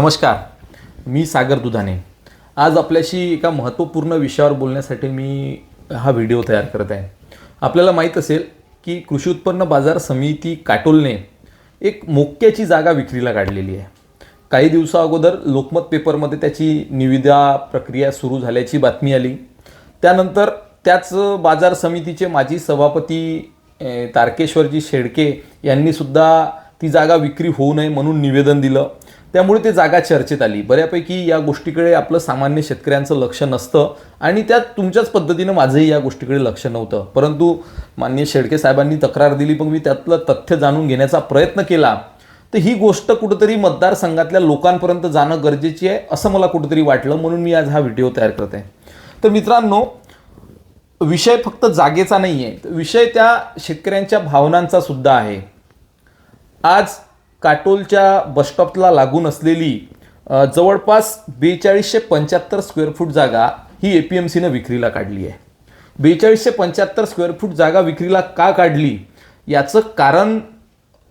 नमस्कार मी सागर दुधाने. आज आपल्याशी एका महत्त्वपूर्ण विषयावर बोलण्यासाठी मी हा व्हिडिओ तयार करत आहे. आपल्याला माहीत असेल की कृषी उत्पन्न बाजार समिती काटोलने एक मोक्याची जागा विक्रीला काढलेली आहे. काही दिवसा अगोदर लोकमत पेपरमध्ये त्याची निविदा प्रक्रिया सुरू झाल्याची बातमी आली. त्यानंतर त्याच बाजार समितीचे माजी सभापती तारकेश्वरजी शेडके यांनीसुद्धा ती जागा विक्री होऊ नये म्हणून निवेदन दिलं. त्यामुळे ती जागा चर्चेत आली. बऱ्यापैकी या गोष्टीकडे आपलं सामान्य शेतकऱ्यांचं लक्ष नसतं आणि त्यात तुमच्याच पद्धतीनं माझंही या गोष्टीकडे लक्ष नव्हतं. परंतु मान्य शेडके साहेबांनी तक्रार दिली पण मी त्यातलं तथ्य जाणून घेण्याचा प्रयत्न केला. तर ही गोष्ट कुठंतरी मतदारसंघातल्या लोकांपर्यंत जाणं गरजेची आहे असं मला कुठंतरी वाटलं म्हणून मी आज हा व्हिडिओ तयार करत आहे तर मित्रांनो विषय फक्त जागेचा नाही आहे विषय त्या शेतकऱ्यांच्या भावनांचा सुद्धा आहे. आज काटोलच्या बसस्टॉपला लागून असलेली जवळपास बेचाळीसशे पंच्याहत्तर स्क्वेअर फूट जागा ही ए पी एम सीनं विक्रीला काढली आहे. बेचाळीसशे पंच्याहत्तर स्क्वेअर फूट जागा विक्रीला का काढली? याचं कारण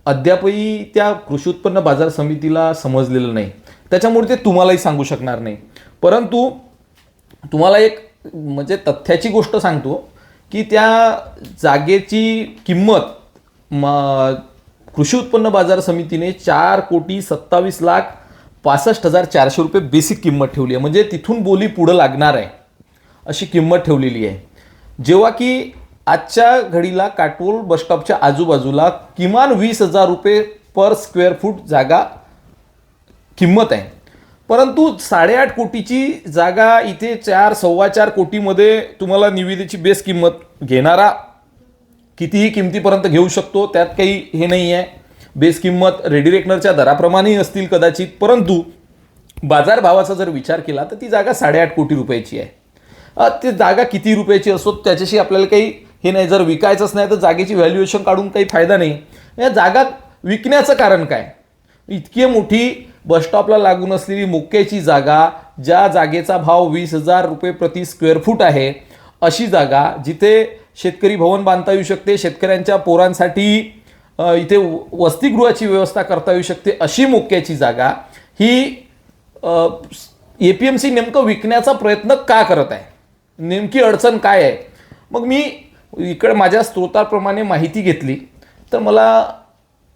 अद्यापही त्या कृषी उत्पन्न बाजार समितीला समजलेलं नाही. त्याच्यामुळे ते तुम्हालाही सांगू शकणार नाही. परंतु तुम्हाला एक म्हणजे तथ्याची गोष्ट सांगतो की त्या जागेची किंमत म कृषी उत्पन्न बाजार समितीने चार कोटी सत्तावीस लाख पासष्ट हजार चारशे रुपये बेसिक किंमत ठेवली आहे. म्हणजे तिथून बोली पुढं लागणार आहे अशी किंमत ठेवलेली आहे. जेव्हा की आजच्या घडीला काटोल बसस्टॉपच्या आजूबाजूला किमान वीस हजार रुपये पर स्क्वेअर फूट जागा किंमत आहे. परंतु साडेआठ कोटीची जागा इथे चार सव्वा चार कोटीमध्ये तुम्हाला निविदेची बेस किंमत घेणारा कितीही किमतीपर्यंत घेऊ शकतो त्यात काही हे नाही आहे बेस किंमत रेडिरेकनरच्या दराप्रमाणेही असतील कदाचित परंतु बाजारभावाचा जर विचार केला तर ती जागा साडेआठ कोटी रुपयाची आहे. ती जागा किती रुपयाची असो त्याच्याशी आपल्याला काही हे नाही जर विकायचंच नाही तर जागेची व्हॅल्युएशन काढून काही फायदा नाही. या जागा विकण्याचं कारण काय? इतकी मोठी बसस्टॉपला लागून असलेली मुक्याची जागा ज्या जागेचा भाव वीस हजार रुपये प्रति स्क्वेअर फूट आहे अशी जागा जिथे शेतकरी भवन बांधता येऊ शकते शेतकऱ्यांच्या पोरांसाठी इथे वसतिगृहाची व्यवस्था करता येऊ शकते अशी मोक्याची जागा ही ए पी एम सी नेमकं विकण्याचा प्रयत्न का करत आहे? नेमकी अडचण काय आहे? मग मी इकडे माझ्या स्रोताप्रमाणे माहिती घेतली तर मला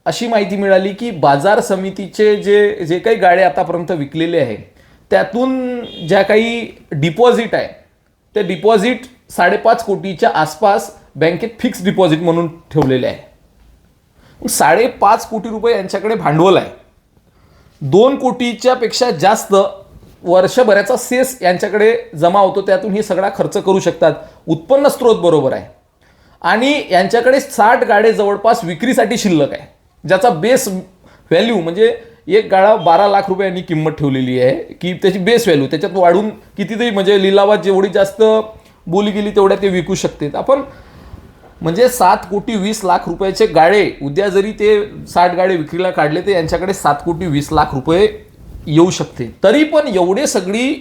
अशी माहिती मिळाली की बाजार समितीचे जे जे काही गाड्या आतापर्यंत विकलेले आहे त्यातून ज्या काही डिपॉझिट आहे ते डिपॉझिट साडेपाच कोटीच्या आसपास बँकेत फिक्स डिपॉझिट म्हणून ठेवलेले आहे. साडेपाच कोटी रुपये यांच्याकडे भांडवल आहे. दोन कोटीच्या पेक्षा जास्त वर्षभराचा सेस यांच्याकडे जमा होतो त्यातून हे सगळा खर्च करू शकतात. उत्पन्न स्रोत बरोबर आहे. आणि यांच्याकडे साठ गाडे जवळपास विक्रीसाठी शिल्लक आहे ज्याचा बेस व्हॅल्यू म्हणजे एक गाडा बारा लाख रुपयांनी किंमत ठेवलेली आहे की त्याची बेस व्हॅल्यू त्याच्यात वाढून कितीतरी म्हणजे लिलावात जेवढी जास्त बोली गेली तेवढ्या ते विकू शकतात. आपण म्हणजे सात कोटी वीस लाख रुपयाचे गाळे उद्या जरी ते साठ गाळे विक्रीला काढले तर यांच्याकडे सात कोटी वीस लाख रुपये येऊ शकते. तरी पण एवढे सगळी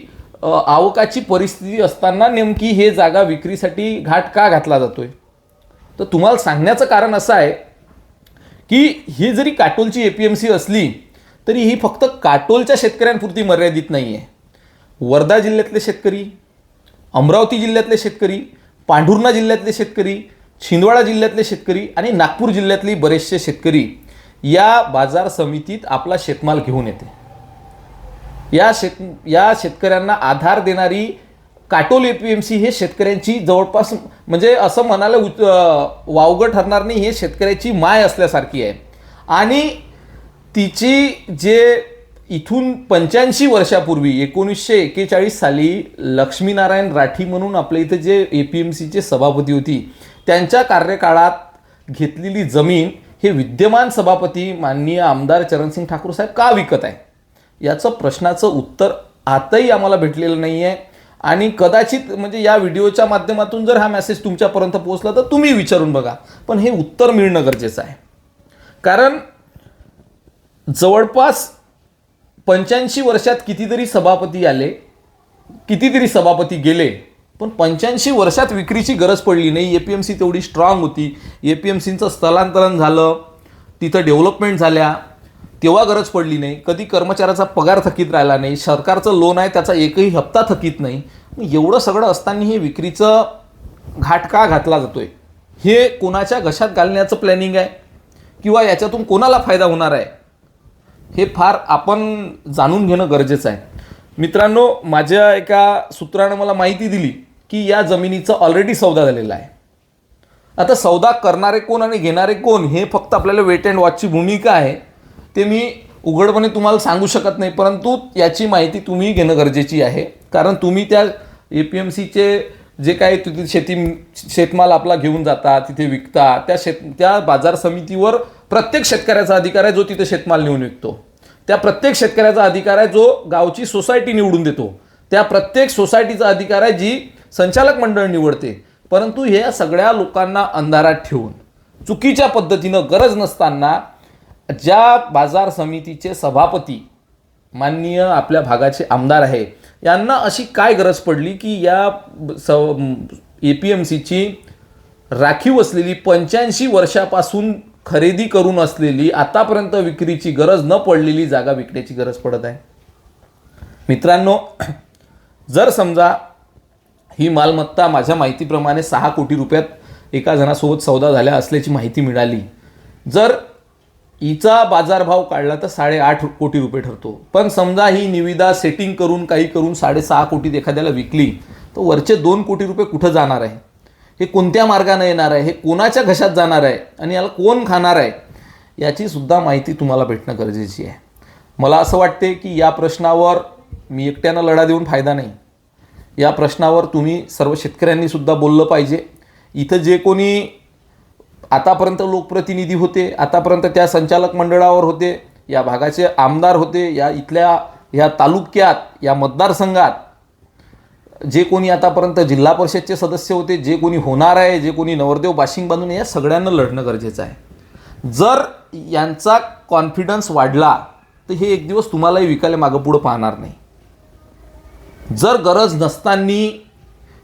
आवकाची परिस्थिती असताना नेमकी हे जागा विक्रीसाठी घाट का घातला जातोय? तर तुम्हाला सांगण्याचं कारण असं आहे की ही जरी काटोलची ए पी एम सी असली तरी ही फक्त काटोलच्या शेतकऱ्यांपुरती मर्यादित नाही आहे वर्धा जिल्ह्यातले शेतकरी अमरावती जिल्ह्यातले शेतकरी पांढुर्णा जिल्ह्यातले शेतकरी छिंदवाडा जिल्ह्यातले शेतकरी आणि नागपूर जिल्ह्यातले बरेचसे शेतकरी या बाजार समितीत आपला शेतमाल घेऊन येते. या शेत या शेतकऱ्यांना आधार देणारी Katol A P M C हे शेतकऱ्यांची जवळपास म्हणजे असं म्हणायला उच वावगं ठरणार नाही हे शेतकऱ्याची माय असल्यासारखी आहे. आणि तिची जे इथून पंच्याऐंशी वर्षापूर्वी एकोणीसशे एक्केचाळीस साली लक्ष्मीनारायण राठी म्हणून आपल्या इथे जे ए पी एम सीचे सभापती होती त्यांच्या कार्यकाळात घेतलेली जमीन हे विद्यमान सभापती माननीय आमदार चरणसिंग ठाकूर साहेब का विकत आहे? याचं प्रश्नाचं उत्तर आताही आम्हाला भेटलेलं नाही आहे आणि कदाचित म्हणजे या व्हिडिओच्या माध्यमातून जर हा मेसेज तुमच्यापर्यंत पोहोचला तर तुम्ही विचारून बघा. पण हे उत्तर मिळणं गरजेचं आहे. कारण जवळपास पंच्याऐंशी वर्षात कितीतरी सभापती आले कितीतरी सभापती गेले पण पंच्याऐंशी वर्षात विक्रीची गरज पडली नाही. ए पी एम सी तेवढी स्ट्रॉंग होती. ए पी एम सीचं स्थलांतरण झालं तिथं डेव्हलपमेंट झाल्या तेव्हा गरज पडली नाही. कधी कर्मचाऱ्याचा पगार थकीत राहिला नाही सरकारचं लोन आहे त्याचा एकही हप्ता थकीत नाही. एवढं सगळं असताना हे विक्रीचं घाट का घातला जातोय? हे कोणाच्या घशात घालण्याचं प्लॅनिंग आहे? किंवा याच्यातून कोणाला फायदा होणार आहे? हे फार आपण जाणून घेणं गरजेचं आहे. मित्रांनो माझ्या एका सूत्रानं मला माहिती दिली की या जमिनीचा ऑलरेडी सौदा झालेला आहे. आता सौदा करणारे कोण आणि घेणारे कोण हे फक्त आपल्याला वेट अँड वॉचची भूमिका आहे. ते मी उघडपणे तुम्हाला सांगू शकत नाही परंतु याची माहिती तुम्ही घेणं गरजेची आहे. कारण तुम्ही त्या ए पी एम सीचे जे काही तिथे शेती शेतमाल आपला घेऊन जातात तिथे विकतात त्या शेत त्या बाजार समितीवर प्रत्येक शेतकऱ्याचा अधिकार आहे जो तिथे शेतमाल नेऊन विकतो. त्या प्रत्येक शेतकऱ्याचा अधिकार आहे जो गावची सोसायटी निवडून देतो. त्या प्रत्येक सोसायटीचा अधिकार आहे जी संचालक मंडळ निवडते. परंतु ह्या सगळ्या लोकांना अंधारात ठेवून चुकीच्या पद्धतीनं गरज नसताना ज्या बाजार समितीचे सभापती माननीय आपल्या भागाचे आमदार आहे यांना अशी काय गरज पडली की या स ए पी एम सीची राखीव असलेली पंच्याऐंशी वर्षापासून खरेदी करून असलेली आतापर्यंत विक्रीची गरज न पडलेली जागा विकण्याची गरज पडत आहे? मित्रांनो जर समजा ही मालमत्ता माझ्या माहितीप्रमाणे सहा कोटी रुपयात एका जणासोबत सौदा झाल्या असल्याची माहिती मिळाली जर हिचा बाजारभाव काढला तर साडेआठ कोटी रुपये ठरतो. पण समजा ही निविदा सेटिंग करून काही करून साडेसहा कोटीत एखाद्याला विकली तर वरचे दोन कोटी रुपये कुठं जाणार आहे? हे कोणत्या मार्गाने येणार आहे? हे कोणाच्या घशात जाणार आहे? आणि याला कोण खाणार आहे? याची सुद्धा माहिती तुम्हाला भेटणं गरजेची आहे. मला असं वाटते की या प्रश्नावर मी एकट्यानं लढा देऊन फायदा नाही. या प्रश्नावर तुम्ही सर्व शेतकऱ्यांनी सुद्धा बोललं पाहिजे. इथं जे कोणी आतापर्यंत लोकप्रतिनिधी होते आतापर्यंत त्या संचालक मंडळावर होते या भागाचे आमदार होते या इथल्या या तालुक्यात या मतदारसंघात. जे कोणी आतापर्यंत जिल्हा परिषदचे सदस्य होते जे कोणी होणार आहे जे कोणी नवरदेव बाशिंग बांधून या सगळ्यांना लढणं गरजेचं आहे. जर यांचा कॉन्फिडन्स वाढला तर हे एक दिवस तुम्हालाही विकायला मागं पुढं पाहणार नाही. जर गरज नसताना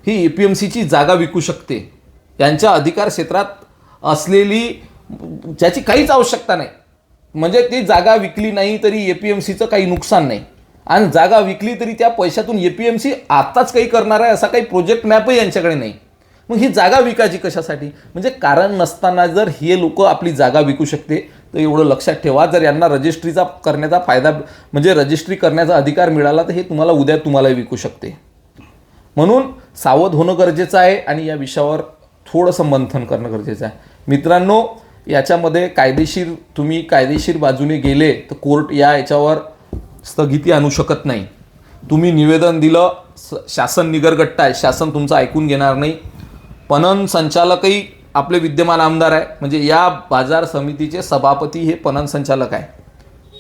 ही ए पी एम सीची जागा विकू शकते यांच्या अधिकार क्षेत्रात असलेली ज्याची काहीच आवश्यकता नाही. म्हणजे ती जागा विकली नाही तरी ए पी एम सीचं काही नुकसान नाही. आणि जागा विकली तरी त्या पैशातून ए पी एम सी आत्ताच काही करणार आहे असा काही प्रोजेक्ट मॅपही यांच्याकडे नाही. मग ही जागा विकायची कशासाठी? म्हणजे कारण नसताना जर हे लोक आपली जागा विकू शकते तर एवढं लक्षात ठेवा. जर यांना रजिस्ट्रीचा करण्याचा फायदा म्हणजे रजिस्ट्री करण्याचा अधिकार मिळाला तर हे तुम्हाला उद्या तुम्हालाही विकू शकते. म्हणून सावध होणं गरजेचं आहे आणि या विषयावर थोडंसं मंथन करणं गरजेचं आहे. मित्रांनो याच्यामध्ये कायदेशीर तुम्ही कायदेशीर बाजूने गेले तर कोर्ट या याच्यावर स्थगिती आणू शकत नाही. तुम्ही निवेदन दिलं स- शासन निगरगट्ट आहे शासन तुमचं ऐकून घेणार नाही. पणन संचालकही आपले विद्यमान आमदार आहे म्हणजे या बाजार समितीचे सभापती हे पणन संचालक आहे.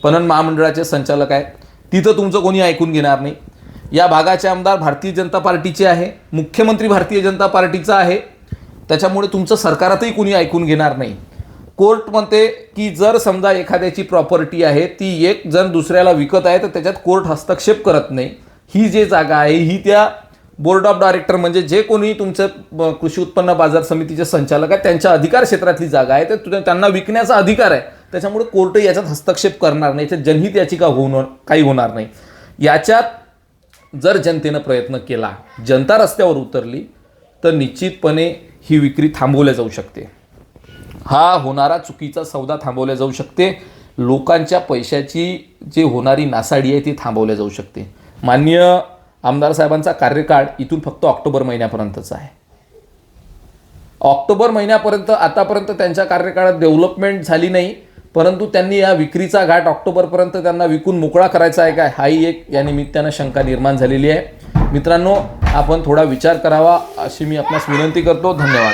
पणन महामंडळाचे संचालक आहे. तिथं तुमचं कोणी ऐकून घेणार नाही. या भागाचे आमदार भारतीय जनता पार्टीचे आहे मुख्यमंत्री भारतीय जनता पार्टीचा आहे. त्याच्यामुळे तुमचं सरकारातही कुणी ऐकून घेणार नाही. कोर्ट म्हणते की जर समजा एखाद्याची प्रॉपर्टी आहे ती एक जण दुसऱ्याला विकत आहे तर त्याच्यात कोर्ट हस्तक्षेप करत नाही. ही जे जागा आहे ही त्या बोर्ड ऑफ डायरेक्टर म्हणजे जे कोणी तुमचं कृषी उत्पन्न बाजार समितीचे संचालक आहेत त्यांच्या अधिकार क्षेत्रातली जागा आहे तर त्यांना विकण्याचा अधिकार आहे. त्याच्यामुळे कोर्ट याच्यात हस्तक्षेप करणार नाही याच्यात जनहित याचिका होणार काही होणार नाही. याच्यात जर जनतेनं प्रयत्न केला जनता रस्त्यावर उतरली तर निश्चितपणे ही विक्री थांबवल्या जाऊ शकते. हा होणारा चुकीचा सौदा थांबवल्या जाऊ शकते. लोकांच्या पैशाची जी होणारी नासाडी आहे ती थांबवल्या जाऊ शकते. माननीय आमदार साहेबांचा कार्यकाळ इथून फक्त ऑक्टोबर महिन्यापर्यंतचा आहे. ऑक्टोबर महिन्यापर्यंत आतापर्यंत त्यांच्या कार्यकाळात डेव्हलपमेंट झाली नाही परंतु त्यांनी या विक्रीचा घाट ऑक्टोबरपर्यंत त्यांना विकून मोकळा करायचा आहे काय? हाही एक या निमित्तानं शंका निर्माण झालेली आहे. मित्रांनो आपण थोडा विचार करावा अशी मी आपणास विनंती करतो. धन्यवाद.